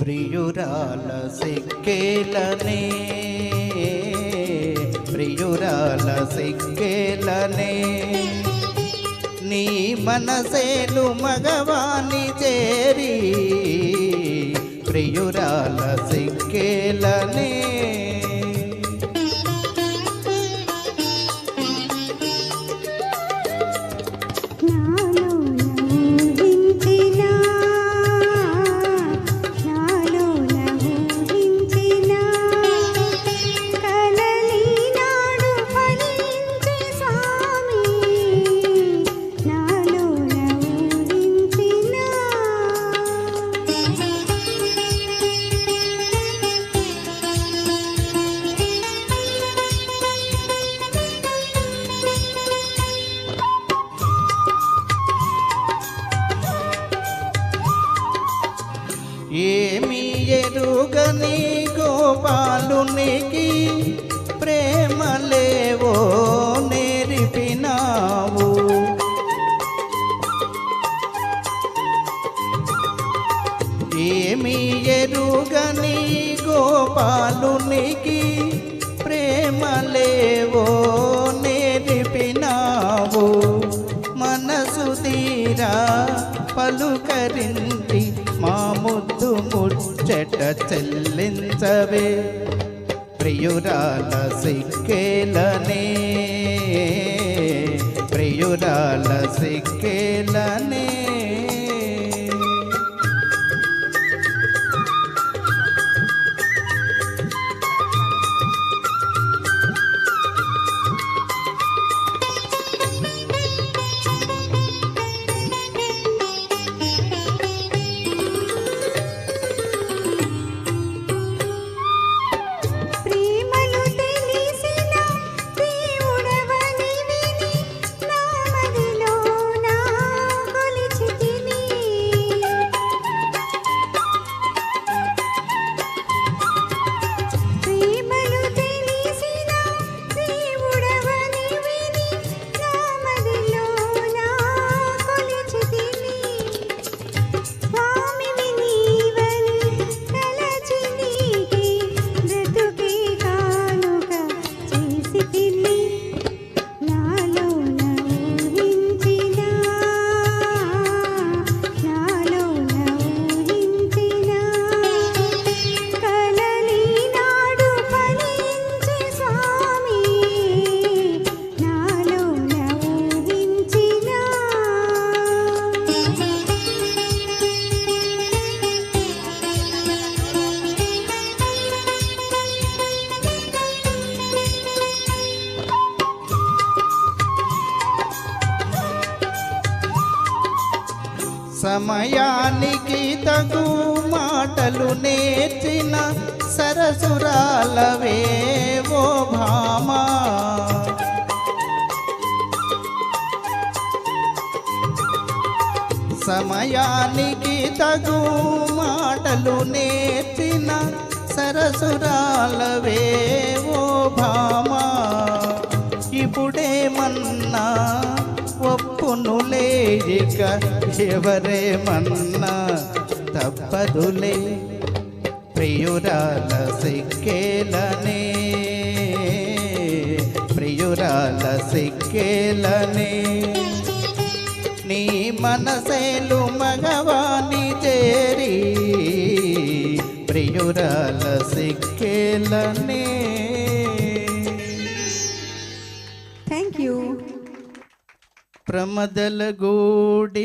ప్రియురాల సిక్కేలనే ప్రియురాల సిక్కేలనే. నీ మనసేలు మగవాణి చేరి ఏమి ఎరుగని గోపాలునికి ప్రేమలేవో నేర్పినావు? ఏమి ఎరుగని గోపాలునికి ప్రేమలేవో నేర్పినావు? మనసు తీరా పలుకరింది ముద్దు ముచ్చట చెల్లించవే. ప్రియురాల సిక్కేలనే. ప్రియురాల సిక్కేలనే. సమయానికి తగు మాటలు నేర్చిన సరసురాలవే ఓ భామా. సమయానికి తగు మాటలు నేర్చిన సరసురాలవే ఓ భామా. ఇప్పుడేమన్నా ఒప్పునులే ఇక ఎవరేమన్నా తప్పదులే. ప్రియురాల సిక్కేలనే ప్రియురాల సిక్కేలనే. నీ మనసేలు మగవాణి చేరి ప్రియురాల సిక్కేలనే. ప్రమదల గూడి